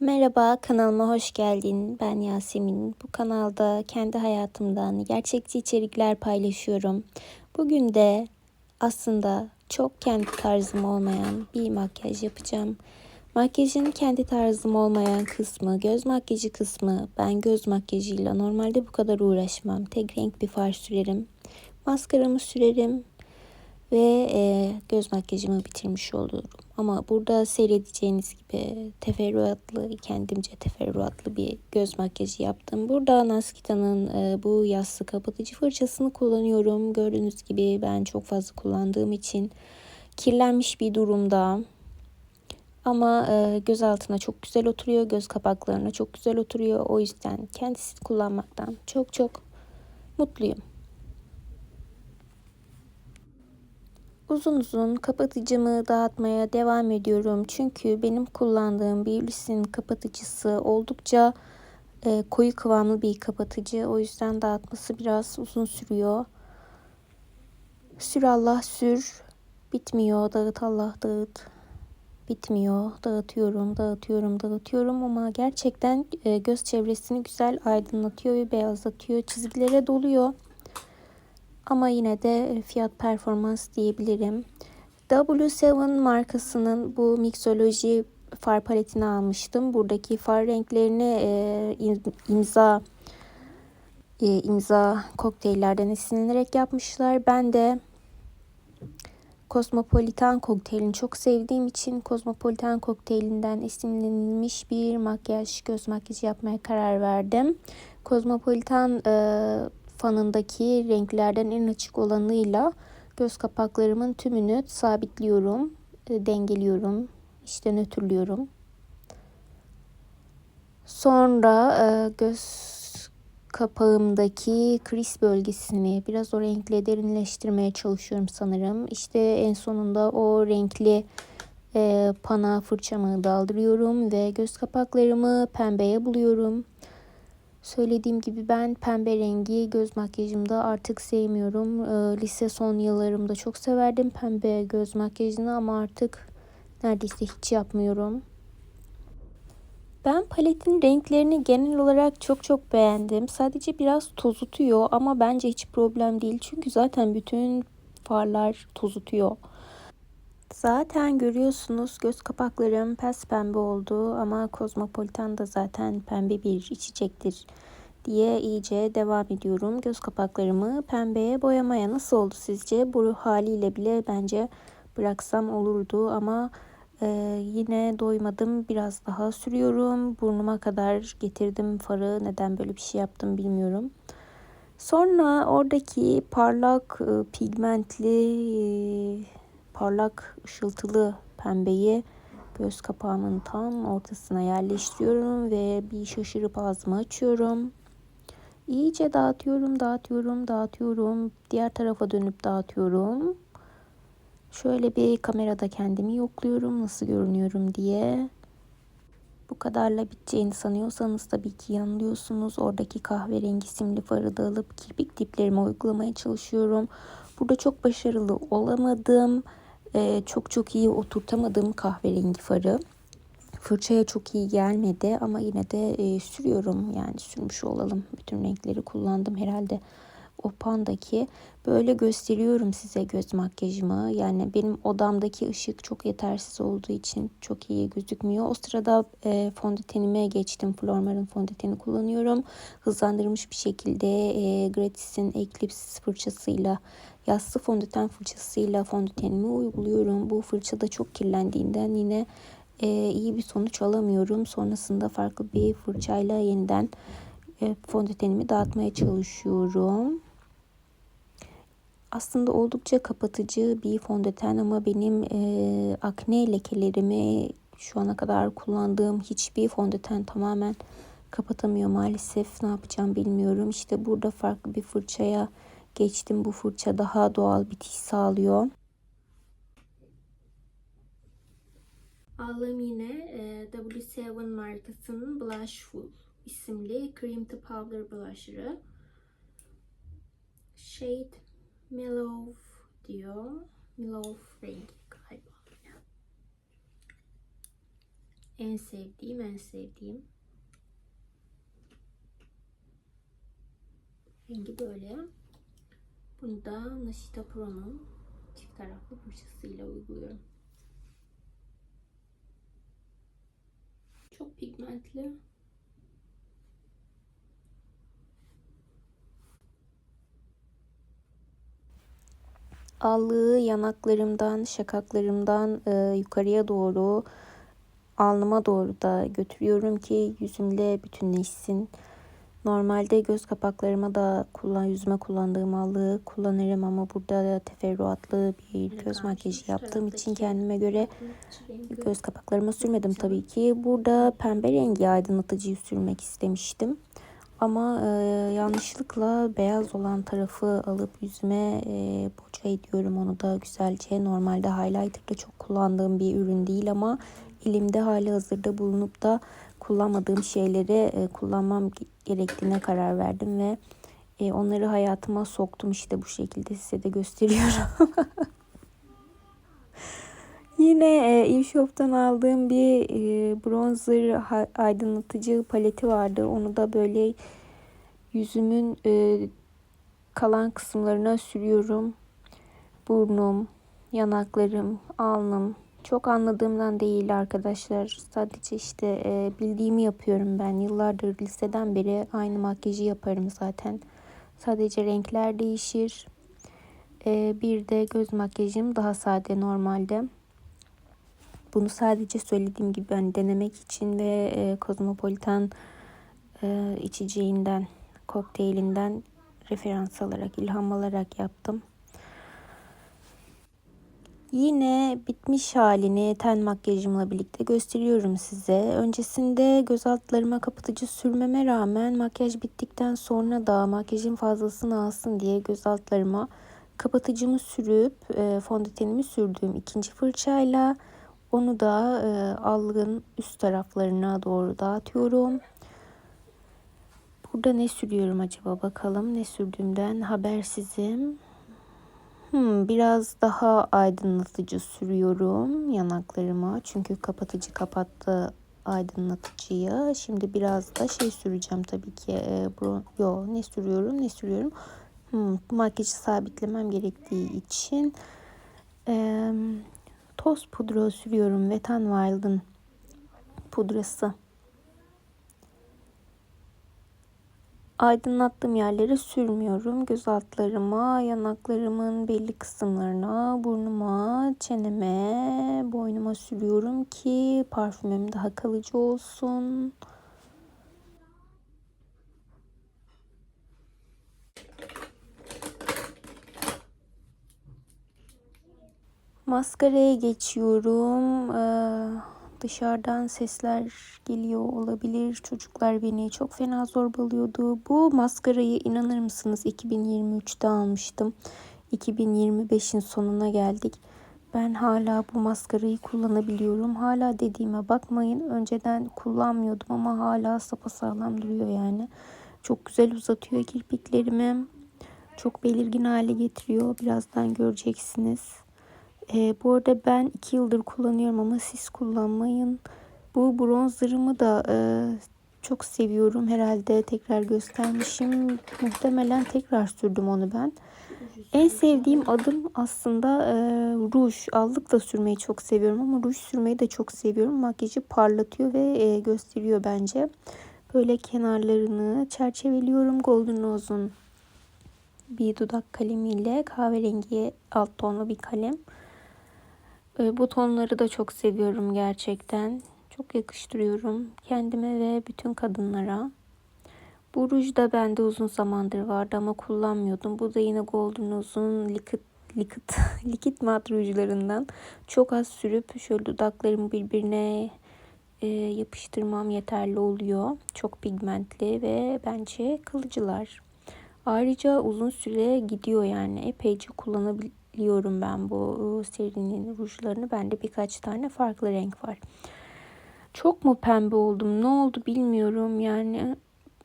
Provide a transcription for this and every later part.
Merhaba, kanalıma hoş geldin. Ben Yasemin. Bu kanalda kendi hayatımdan gerçekçi içerikler paylaşıyorum. Bugün de aslında çok kendi tarzım olmayan bir makyaj yapacağım. Makyajın kendi tarzım olmayan kısmı, göz makyajı kısmı. Ben göz makyajıyla normalde bu kadar uğraşmam. Tek renk bir far sürerim. Maskaramı sürerim ve e, göz makyajımı bitirmiş olurum. Ama burada seyredeceğiniz gibi teferruatlı, kendimce teferruatlı bir göz makyajı yaptım. Burada Naskita'nın e, bu yassı kapatıcı fırçasını kullanıyorum. Gördüğünüz gibi ben çok fazla kullandığım için kirlenmiş bir durumda. Ama e, göz altına çok güzel oturuyor, göz kapaklarına çok güzel oturuyor. O yüzden kendisini kullanmaktan çok çok mutluyum. Uzun uzun kapatıcımı dağıtmaya devam ediyorum. Çünkü benim kullandığım Beulis'in kapatıcısı oldukça e, koyu kıvamlı bir kapatıcı. O yüzden dağıtması biraz uzun sürüyor. Sür Allah sür. Bitmiyor. Dağıt Allah dağıt. Bitmiyor. Dağıtıyorum, dağıtıyorum, dağıtıyorum ama gerçekten e, göz çevresini güzel aydınlatıyor ve beyazlatıyor. Çizgilere doluyor. Ama yine de fiyat performans diyebilirim. W7 markasının bu mixoloji far paletini almıştım. Buradaki far renklerini e, imza e, imza kokteyllerden esinlenerek yapmışlar. Ben de Cosmopolitan kokteylini çok sevdiğim için Cosmopolitan kokteylinden esinlenilmiş bir makyaj, göz makyajı yapmaya karar verdim. Cosmopolitan e, fanındaki renklerden en açık olanıyla göz kapaklarımın tümünü sabitliyorum, e, dengeliyorum, işte nötrlüyorum. Sonra e, göz kapağımdaki kriz bölgesini biraz o renkle derinleştirmeye çalışıyorum sanırım. İşte en sonunda o renkli e, pana fırçamı daldırıyorum ve göz kapaklarımı pembeye buluyorum. Söylediğim gibi ben pembe rengi göz makyajımda artık sevmiyorum. E, lise son yıllarımda çok severdim pembe göz makyajını ama artık neredeyse hiç yapmıyorum. Ben paletin renklerini genel olarak çok çok beğendim. Sadece biraz tozutuyor ama bence hiç problem değil. Çünkü zaten bütün farlar tozutuyor. Zaten görüyorsunuz göz kapaklarım pes pembe oldu ama Cosmopolitan da zaten pembe bir içecektir diye iyice devam ediyorum. Göz kapaklarımı pembeye boyamaya nasıl oldu sizce? Bu haliyle bile bence bıraksam olurdu ama e, yine doymadım. Biraz daha sürüyorum. Burnuma kadar getirdim farı. Neden böyle bir şey yaptım bilmiyorum. Sonra oradaki parlak e, pigmentli e, parlak ışıltılı pembeyi göz kapağımın tam ortasına yerleştiriyorum ve bir şaşırıp ağzımı açıyorum. İyice dağıtıyorum, dağıtıyorum, dağıtıyorum. Diğer tarafa dönüp dağıtıyorum. Şöyle bir kamerada kendimi yokluyorum nasıl görünüyorum diye. Bu kadarla biteceğini sanıyorsanız tabii ki yanılıyorsunuz. Oradaki kahverengi simli farı da alıp kirpik diplerime uygulamaya çalışıyorum. Burada çok başarılı olamadım. Ee, çok çok iyi oturtamadım kahverengi farı. Fırçaya çok iyi gelmedi ama yine de e, sürüyorum yani sürmüş olalım. Bütün renkleri kullandım herhalde. O pandaki böyle gösteriyorum size göz makyajımı. Yani benim odamdaki ışık çok yetersiz olduğu için çok iyi gözükmüyor. O sırada e, fondötenime geçtim. Flormar'ın fondöteni kullanıyorum. Hızlandırılmış bir şekilde e, Gratis'in Eclipse fırçasıyla yassı fondöten fırçasıyla fondötenimi uyguluyorum. Bu fırça da çok kirlendiğinden yine e, iyi bir sonuç alamıyorum. Sonrasında farklı bir fırçayla yeniden e, fondötenimi dağıtmaya çalışıyorum. Aslında oldukça kapatıcı bir fondöten ama benim e, akne lekelerimi şu ana kadar kullandığım hiçbir fondöten tamamen kapatamıyor maalesef. Ne yapacağım bilmiyorum. İşte burada farklı bir fırçaya geçtim. Bu fırça daha doğal bitiş sağlıyor. Aldım yine e, W7 markasının Blushful isimli Cream to Powder Blusher'ı. Shade Mellow diyor. Mellow rengi galiba. En sevdiğim, en sevdiğim. Rengi böyle. Bunu da Nashita Pro'nun çift taraflı fırçasıyla uyguluyorum. Çok pigmentli. Allığı yanaklarımdan, şakaklarımdan e, yukarıya doğru alnıma doğru da götürüyorum ki yüzümle bütünleşsin. Normalde göz kapaklarıma da kullan, yüzüme kullandığım allığı kullanırım ama burada da teferruatlı bir göz makyajı yaptığım için kendime göre göz kapaklarıma sürmedim tabii ki. Burada pembe rengi aydınlatıcıyı sürmek istemiştim. Ama e, yanlışlıkla beyaz olan tarafı alıp yüzüme e, boca ediyorum onu da güzelce. Normalde highlighter'da çok kullandığım bir ürün değil ama elimde hali hazırda bulunup da kullanmadığım şeyleri e, kullanmam gerektiğine karar verdim ve e, onları hayatıma soktum işte bu şekilde size de gösteriyorum. Yine e, Evshop'tan aldığım bir e, bronzer aydınlatıcı paleti vardı. Onu da böyle yüzümün e, kalan kısımlarına sürüyorum. Burnum, yanaklarım, alnım. Çok anladığımdan değil arkadaşlar. Sadece işte e, bildiğimi yapıyorum ben. Yıllardır liseden beri aynı makyajı yaparım zaten. Sadece renkler değişir. E, bir de göz makyajım daha sade normalde. Bunu sadece söylediğim gibi hani denemek için ve e, Cosmopolitan e, içeceğinden, kokteylinden referans alarak, ilham alarak yaptım. Yine bitmiş halini ten makyajımla birlikte gösteriyorum size. Öncesinde göz altlarıma kapatıcı sürmeme rağmen makyaj bittikten sonra da makyajın fazlasını alsın diye göz altlarıma kapatıcımı sürüp e, fondötenimi sürdüğüm ikinci fırçayla onu da e, algın üst taraflarına doğru dağıtıyorum. Burada ne sürüyorum acaba bakalım ne sürdüğümden habersizim. Hmm, biraz daha aydınlatıcı sürüyorum yanaklarıma. Çünkü kapatıcı kapattı aydınlatıcıyı. Şimdi biraz da şey süreceğim tabii ki. E, bro, yo, ne sürüyorum ne sürüyorum. Hmm, makyajı sabitlemem gerektiği için e, toz pudra sürüyorum. Wet n Wild'ın pudrası. Aydınlattığım yerlere sürmüyorum. Göz altlarıma, yanaklarımın belli kısımlarına, burnuma, çeneme, boynuma sürüyorum ki parfümüm daha kalıcı olsun. Maskaraya geçiyorum. Ee, Dışarıdan sesler geliyor olabilir. Çocuklar beni çok fena zorbalıyordu. Bu maskarayı inanır mısınız 2023'te almıştım. 2025'in sonuna geldik. Ben hala bu maskarayı kullanabiliyorum. Hala dediğime bakmayın. Önceden kullanmıyordum ama hala sapasağlam duruyor yani. Çok güzel uzatıyor kirpiklerimi. Çok belirgin hale getiriyor. Birazdan göreceksiniz. E, bu arada ben 2 yıldır kullanıyorum ama siz kullanmayın. Bu bronzerımı da e, çok seviyorum. Herhalde tekrar göstermişim. Muhtemelen tekrar sürdüm onu ben. En sevdiğim adım aslında e, ruj. Allık da sürmeyi çok seviyorum ama ruj sürmeyi de çok seviyorum. Makyajı parlatıyor ve e, gösteriyor bence. Böyle kenarlarını çerçeveliyorum Golden Rose'un bir dudak kalemiyle kahverengi alt tonlu bir kalem. Ee, bu tonları da çok seviyorum gerçekten. Çok yakıştırıyorum kendime ve bütün kadınlara. Bu ruj da bende uzun zamandır vardı ama kullanmıyordum. Bu da yine Golden Rose'un Liquid Liquid, Liquid mat rujlarından. Çok az sürüp şöyle dudaklarımı birbirine e, yapıştırmam yeterli oluyor. Çok pigmentli ve bence kalıcılar. Ayrıca uzun süre gidiyor yani epeyce kullanabilir bekliyorum ben bu serinin rujlarını. Bende birkaç tane farklı renk var. Çok mu pembe oldum? Ne oldu bilmiyorum yani.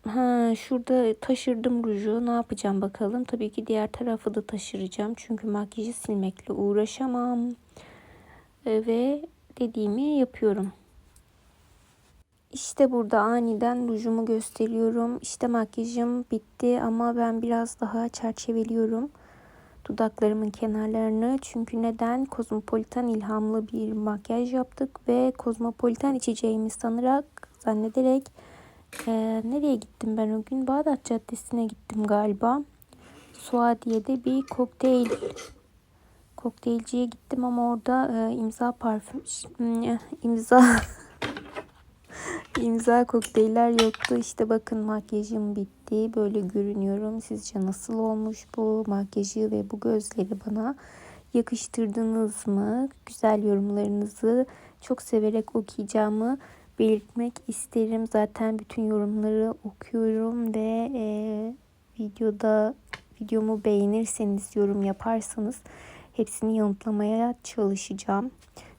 Ha, şurada taşırdım ruju. Ne yapacağım bakalım. Tabii ki diğer tarafı da taşıracağım. Çünkü makyajı silmekle uğraşamam. E, ve dediğimi yapıyorum. İşte burada aniden rujumu gösteriyorum. İşte makyajım bitti ama ben biraz daha çerçeveliyorum dudaklarımın kenarlarını. Çünkü neden? Kozmopolitan ilhamlı bir makyaj yaptık ve kozmopolitan içeceğimi sanarak, zannederek eee, nereye gittim ben o gün? Bağdat Caddesi'ne gittim galiba. Suadiye'de bir kokteyl kokteylciye gittim ama orada eee, imza parfüm imza İmza kokteyller yoktu. İşte bakın makyajım bitti. Böyle görünüyorum. Sizce nasıl olmuş bu makyajı ve bu gözleri bana yakıştırdınız mı? Güzel yorumlarınızı çok severek okuyacağımı belirtmek isterim. Zaten bütün yorumları okuyorum ve e, videoda videomu beğenirseniz yorum yaparsanız hepsini yanıtlamaya çalışacağım.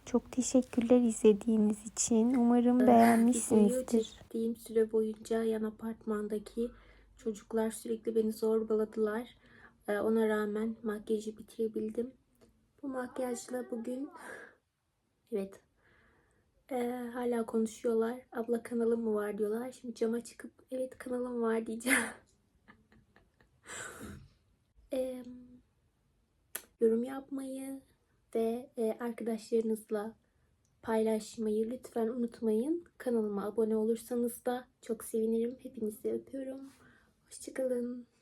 Çok teşekkürler izlediğiniz için. Umarım Videoyu beğenmişsinizdir. çektiğim süre boyunca yan apartmandaki çocuklar sürekli beni zorbaladılar. Ee, Ona rağmen makyajı bitirebildim. Bu makyajla bugün evet Ee, hala konuşuyorlar. Abla kanalım mı var diyorlar. Şimdi cama çıkıp evet kanalım var diyeceğim. Ee, yorum yapmayı ve e, arkadaşlarınızla paylaşmayı lütfen unutmayın. Kanalıma abone olursanız da çok sevinirim. Hepinizi öpüyorum. Hoşçakalın.